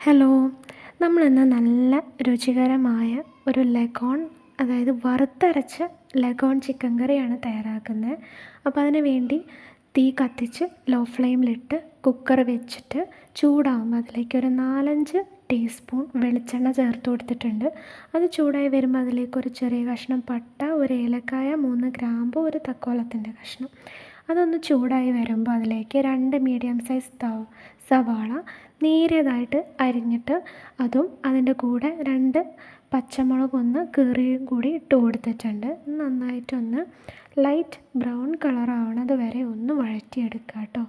Hello നമ്മളിന്ന് നല്ല രുചികരമായ ഒരു ലഗോൺ അതായത് വറുത്തരച്ച ലഗോൺ ചിക്കൻ കറിയാണ് തയ്യാറാക്കുന്നത്. അപ്പോൾ അതിന് വേണ്ടി തീ കത്തിച്ച് ലോ ഫ്ലെയിമിലിട്ട് കുക്കർ വെച്ചിട്ട് ചൂടാകുമ്പോൾ അതിലേക്ക് ഒരു നാലഞ്ച് ടീസ്പൂൺ വെളിച്ചെണ്ണ ചേർത്ത് കൊടുത്തിട്ടുണ്ട്. അത് ചൂടായി വരുമ്പോൾ അതിലേക്ക് ഒരു ചെറിയ കഷ്ണം പട്ട ഒരു ഏലക്കായ മൂന്ന് ഗ്രാമ്പ് ഒരു തക്കോലത്തിന്റെ കഷ്ണം. അതൊന്ന് ചൂടായി വരുമ്പോൾ അതിലേക്ക് രണ്ട് മീഡിയം സൈസ് സവാള നേരിയതായിട്ട് അരിഞ്ഞിട്ട് അതും അതിന്റെ കൂടെ രണ്ട് പച്ചമുളക് ഒന്ന് കീറിയും കൂടി ഇട്ട് കൊടുത്തിട്ടുണ്ട്. നന്നായിട്ടൊന്ന് ലൈറ്റ് ബ്രൗൺ കളർ ആവണത് വരെ ഒന്ന് വഴറ്റിയെടുക്കുക കേട്ടോ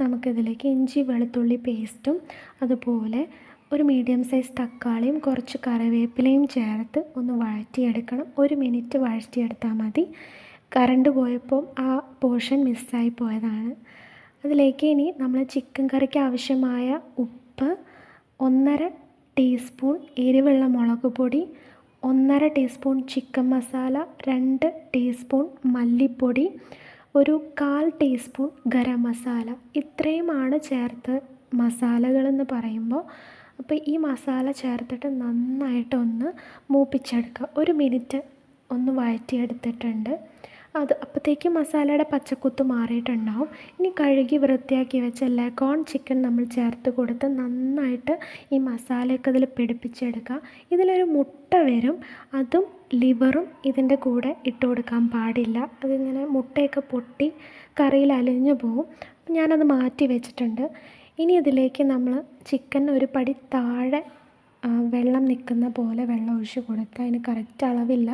നമുക്കിതിലേക്ക് ഇഞ്ചി വെളുത്തുള്ളി പേസ്റ്റും അതുപോലെ ഒരു മീഡിയം സൈസ് തക്കാളിയും കുറച്ച് കറിവേപ്പിലയും ചേർത്ത് ഒന്ന് വഴറ്റിയെടുക്കണം. ഒരു മിനിറ്റ് വഴറ്റിയെടുത്താൽ മതി. കറണ്ട് പോയപ്പോൾ ആ പോർഷൻ മിസ്സായി പോയതാണ്. അതിലേക്ക് ഇനി നമ്മൾ ചിക്കൻ കറിക്ക് ആവശ്യമായ ഉപ്പ് ഒന്നര ടീസ്പൂൺ എരിവുള്ള മുളക് പൊടി ഒന്നര ടീസ്പൂൺ ചിക്കൻ മസാല രണ്ട് ടീസ്പൂൺ മല്ലിപ്പൊടി ഒരു കാൽ ടീസ്പൂൺ ഗരം മസാല. ഇത്രയുമാണ് ചേർത്ത് മസാലകളെന്ന് പറയുമ്പോൾ. അപ്പോൾ ഈ മസാല ചേർത്തിട്ട് നന്നായിട്ടൊന്ന് മൂപ്പിച്ചെടുക്കുക. ഒരു മിനിറ്റ് ഒന്ന് വഴറ്റിയെടുത്തിട്ടുണ്ട്. അത് അപ്പോഴത്തേക്കും മസാലയുടെ പച്ചക്കുത്ത് മാറിയിട്ടുണ്ടാവും. ഇനി കഴുകി വൃത്തിയാക്കി വെച്ച ലെഗോൺ ചിക്കൻ നമ്മൾ ചേർത്ത് കൊടുത്ത് നന്നായിട്ട് ഈ മസാലയൊക്കെ ഇതിൽ പിടിപ്പിച്ചെടുക്കുക. ഇതിലൊരു മുട്ട വരും. അതും ലിവറും ഇതിന്റെ കൂടെ ഇട്ട് കൊടുക്കാൻ പാടില്ല. അതിങ്ങനെ മുട്ടയൊക്കെ പൊട്ടി കറിയിൽ അലിഞ്ഞു പോവും. ഞാനത് മാറ്റി വെച്ചിട്ടുണ്ട്. ഇനി ഇതിലേക്ക് നമ്മൾ ചിക്കൻ ഒരു പടി താഴെ വെള്ളം നിൽക്കുന്ന പോലെ വെള്ളം ഒഴിച്ച് കൊടുക്കുക. അതിന് കറക്റ്റ് അളവില്ല.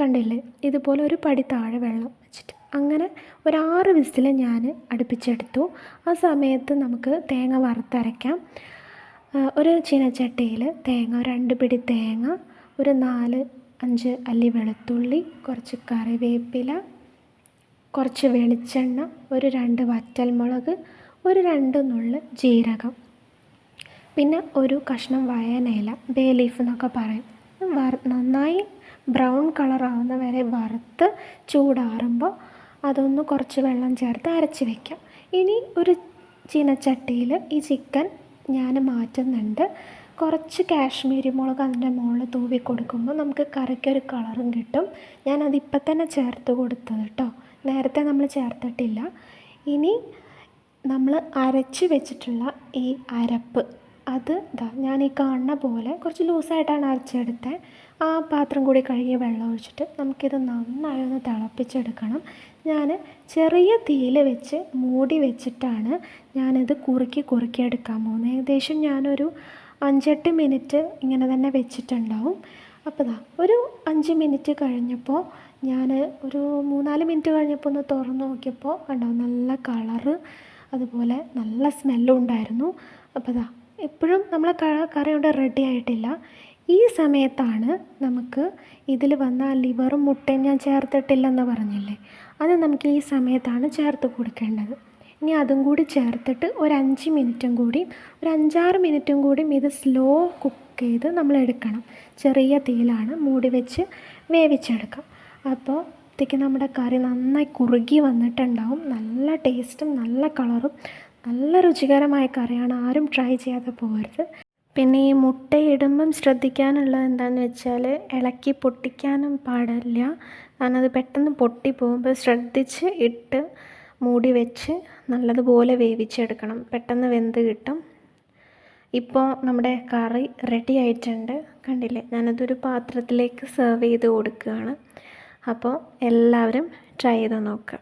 കണ്ടില്ലേ? ഇതുപോലെ ഒരു പടി താഴെ വെള്ളം വെച്ചിട്ട്. അങ്ങനെ ഒരു ആറ് വിസിൽ ഞാൻ അടുപ്പിച്ചെടുത്തു. ആ സമയത്ത് നമുക്ക് തേങ്ങ വറുത്തരയ്ക്കാം. ഒരു ചീനച്ചട്ടിയിൽ തേങ്ങ രണ്ട് പിടി തേങ്ങ ഒരു നാല് അഞ്ച് അല്ലി വെളുത്തുള്ളി കുറച്ച് കറിവേപ്പില കുറച്ച് വെളിച്ചെണ്ണ ഒരു രണ്ട് വറ്റൽമുളക് ഒരു രണ്ട് നുള്ള് ജീരകം. പിന്നെ ഒരു കഷ്ണം വയനയില ബേ ലീഫ് എന്നൊക്കെ പറയും. നന്നായി ബ്രൗൺ കളറാവുന്ന വരെ വറുത്ത് ചൂടാറുമ്പോൾ അതൊന്ന് കുറച്ച് വെള്ളം ചേർത്ത് അരച്ച് വയ്ക്കാം ഇനി ഒരു ചീനച്ചട്ടിയിൽ ഈ ചിക്കൻ ഞാൻ മാറ്റുന്നുണ്ട്. കുറച്ച് കാശ്മീരി മുളക് അതിന്റെ മുകളിൽ തൂവി കൊടുക്കുമ്പോൾ നമുക്ക് കറിക്കൊരു കളറും കിട്ടും. ഞാൻ അതിപ്പോൾ തന്നെ ചേർത്ത് കൊടുത്തത് കേട്ടോ. നേരത്തെ നമ്മൾ ചേർത്തിട്ടില്ല. ഇനി നമ്മൾ അരച്ച് വെച്ചിട്ടുള്ള ഈ അരപ്പ് അത് ഇതാ ഞാൻ ഈ കാണുന്ന പോലെ കുറച്ച് ലൂസായിട്ടാണ് അരച്ചെടുത്തത് ആ പാത്രം കൂടി കഴുകിയ വെള്ളം ഒഴിച്ചിട്ട് നമുക്കിത് നന്നായി ഒന്ന് തിളപ്പിച്ചെടുക്കണം. ഞാൻ ചെറിയ തീയിൽ വെച്ച് മൂടി വെച്ചിട്ടാണ് ഞാനിത് കുറുക്കി കുറുക്കി എടുക്കാൻ പോകുന്നത്. ഏകദേശം ഞാനൊരു അഞ്ചെട്ട് മിനിറ്റ് ഇങ്ങനെ തന്നെ വെച്ചിട്ടുണ്ടാവും. അപ്പോൾ ദാ ഒരു അഞ്ച് മിനിറ്റ് കഴിഞ്ഞപ്പോൾ ഞാൻ ഒരു മൂന്നാൽ മിനിറ്റ് കഴിഞ്ഞപ്പോൾ ഒന്ന് തുറന്ന് നോക്കിയപ്പോൾ കണ്ടോ നല്ല കളറ് അതുപോലെ നല്ല സ്മെല്ലും ഉണ്ടായിരുന്നു. അപ്പോൾ ഇതാ ഇപ്പോഴും നമ്മളെ കറി ഇവിടെ റെഡി ആയിട്ടില്ല. ഈ സമയത്താണ് നമുക്ക് ഇതിൽ വന്ന ലിവറും മുട്ടയും ഞാൻ ചേർത്തിട്ടില്ലെന്ന് പറഞ്ഞില്ലേ? അത് നമുക്ക് ഈ സമയത്താണ് ചേർത്ത് കൊടുക്കേണ്ടത്. ഇനി അതും കൂടി ചേർത്തിട്ട് ഒരു അഞ്ച് മിനിറ്റും കൂടി ഒരു അഞ്ചാറ് മിനിറ്റും കൂടി ഇത് സ്ലോ കുക്ക് ചെയ്ത് നമ്മൾ എടുക്കണം. ചെറിയ തീയിലാണ് മൂടി വെച്ച് വേവിച്ചെടുക്കാം. അപ്പോൾ ത്തേക്ക് നമ്മുടെ കറി നന്നായി കുറുകി വന്നിട്ടുണ്ടാവും. നല്ല ടേസ്റ്റും നല്ല കളറും നല്ല രുചികരമായ കറിയാണ്. ആരും ട്രൈ ചെയ്യാതെ പോകരുത്. പിന്നെ ഈ മുട്ടയിടുമ്പം ശ്രദ്ധിക്കാനുള്ളത് എന്താണെന്ന് വെച്ചാൽ ഇളക്കി പൊട്ടിക്കാനും പാടില്ല. കാരണം അത് പെട്ടെന്ന് പൊട്ടി പോകുമ്പോൾ ശ്രദ്ധിച്ച് ഇട്ട് മൂടി വെച്ച് നല്ലതുപോലെ വേവിച്ചെടുക്കണം. പെട്ടെന്ന് വെന്ത് കിട്ടും. ഇപ്പോൾ നമ്മുടെ കറി റെഡി ആയിട്ടുണ്ട്. കണ്ടില്ലേ? ഞാനതൊരു പാത്രത്തിലേക്ക് സെർവ് ചെയ്ത് കൊടുക്കുകയാണ്. അപ്പോൾ എല്ലാവരും ട്രൈ ചെയ്ത് നോക്കുക